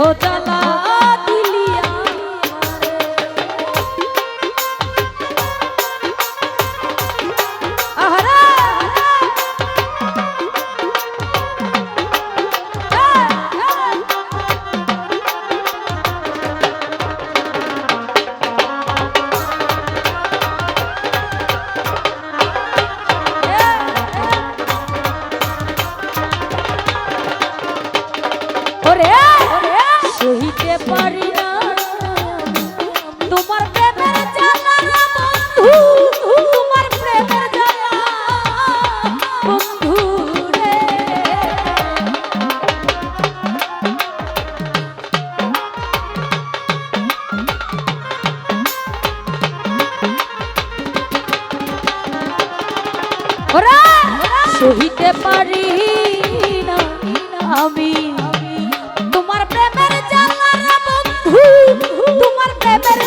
এত ওরে সহিতে পারি আমি। তোমার প্রেমের তোমার প্রেমের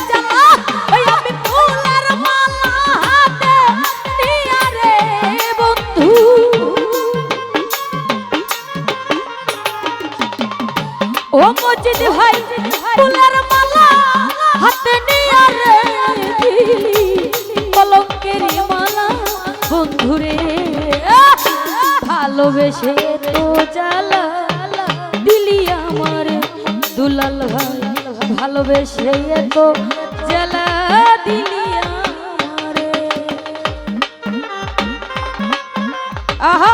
ও মজিদ ভাই, ফুলের মালা হাতে নিয়া রে। দিলি ভালোবেসে তো জ্বালা দিলি আমার দুলাল ভাই। ভালোবেসে তো জ্বালা দিলি আমারে। আহা!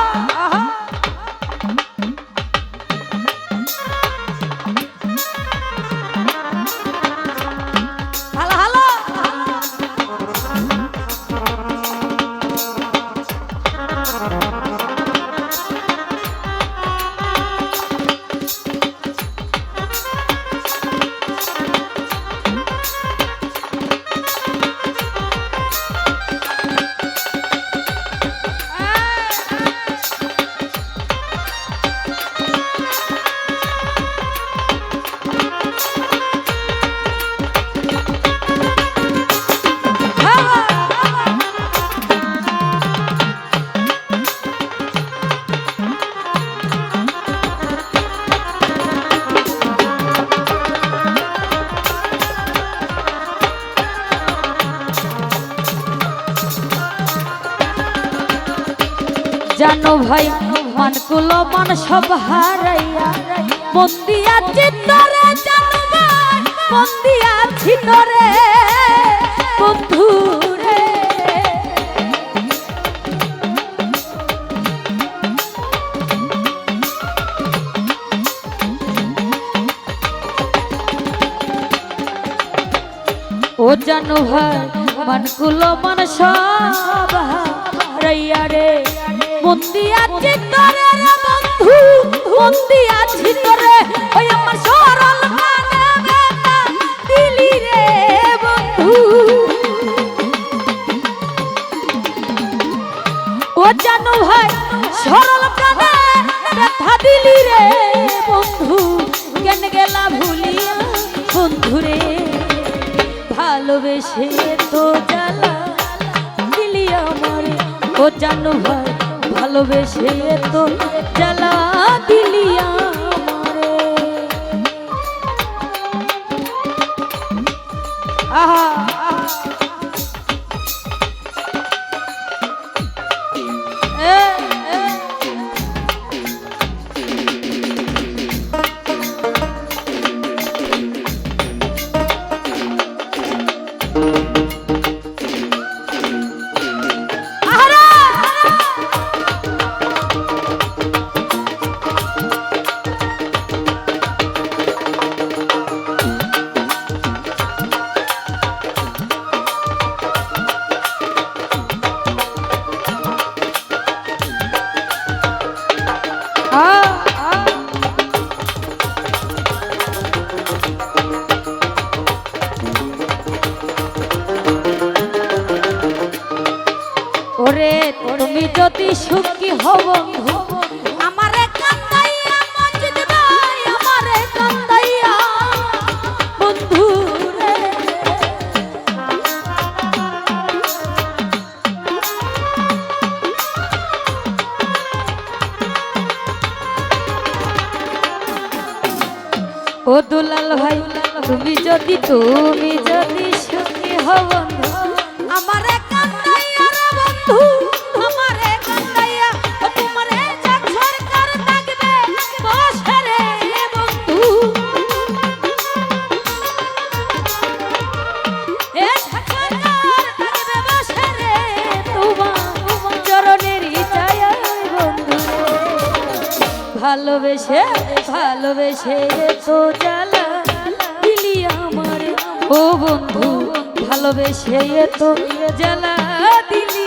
জানো ভাই মানকুলো মান সব হারাইয়া। বন্দিয়া চিত্তরে জানো ভাই বন্দিয়া চিত্তরে বন্ধু রে ও জানো ভাই মানকুলো মান সব হারাইয়া রে। বন্দি আছে তোরে রে বন্ধু, বন্দি আছি তোরে। ওই আমার সরল দিলি রে বন্ধু। ও জানো ভাই, সরল ব্যথা দিলি রে বন্ধু। কেন গেলা ভুলিয়া বন্ধু রে, ভালোবেসে তো জ্বালা দিলি আমারে। ও জানো ভাই ভালোবেসে তো জ্বালা দিলি আমারে। আহা! ওরে তুমি যদি সুখী হব ও দুলাল ভাই তুমি যদি তুমি যদি সুখী হব আমারে ভালোবেসে ভালোবেসে তো জ্বালা। দিলি আমার ও বন্ধু ভালোবেসে তো জ্বালা। দিলি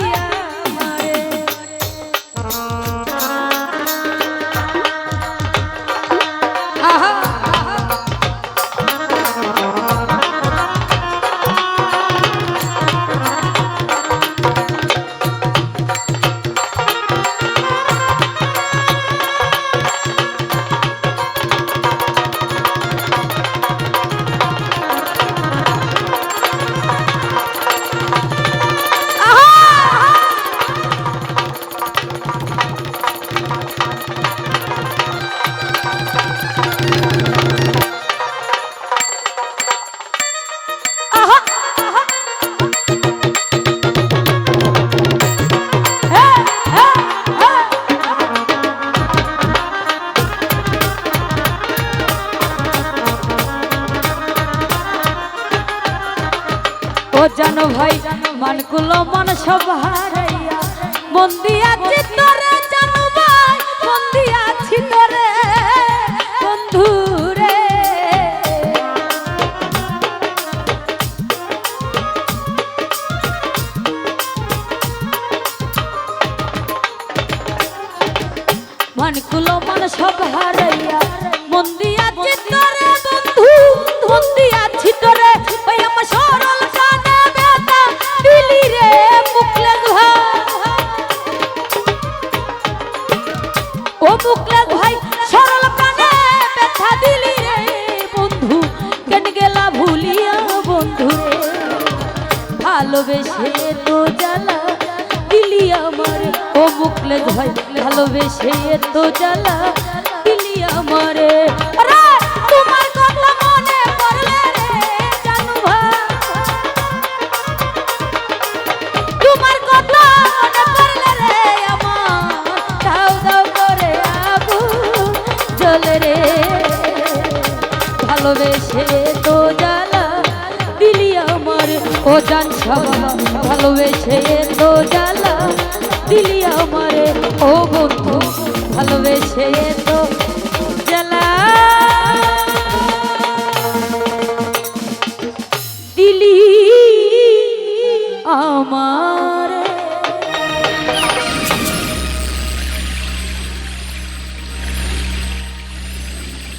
মানগুলো মন সব বন্দি আছি তোরে জানো বন্দি আছি তোরে বন্ধু রে মানগুলো মন সব হারাইয়া, বন্দি আছি তোরে বন্ধু, বন্দি আছি ওই আমার বন্ধু। ভুলিয়া বন্ধু ভালোবেসে তো জ্বালা দিলি আমার। ও ভালোবেসে তো জ্বালা দিলি আমারে। ও জান সবা ভালোবেসে তো জ্বালা। দিলি আমারে ও বন্ধু ভালোবেসে তো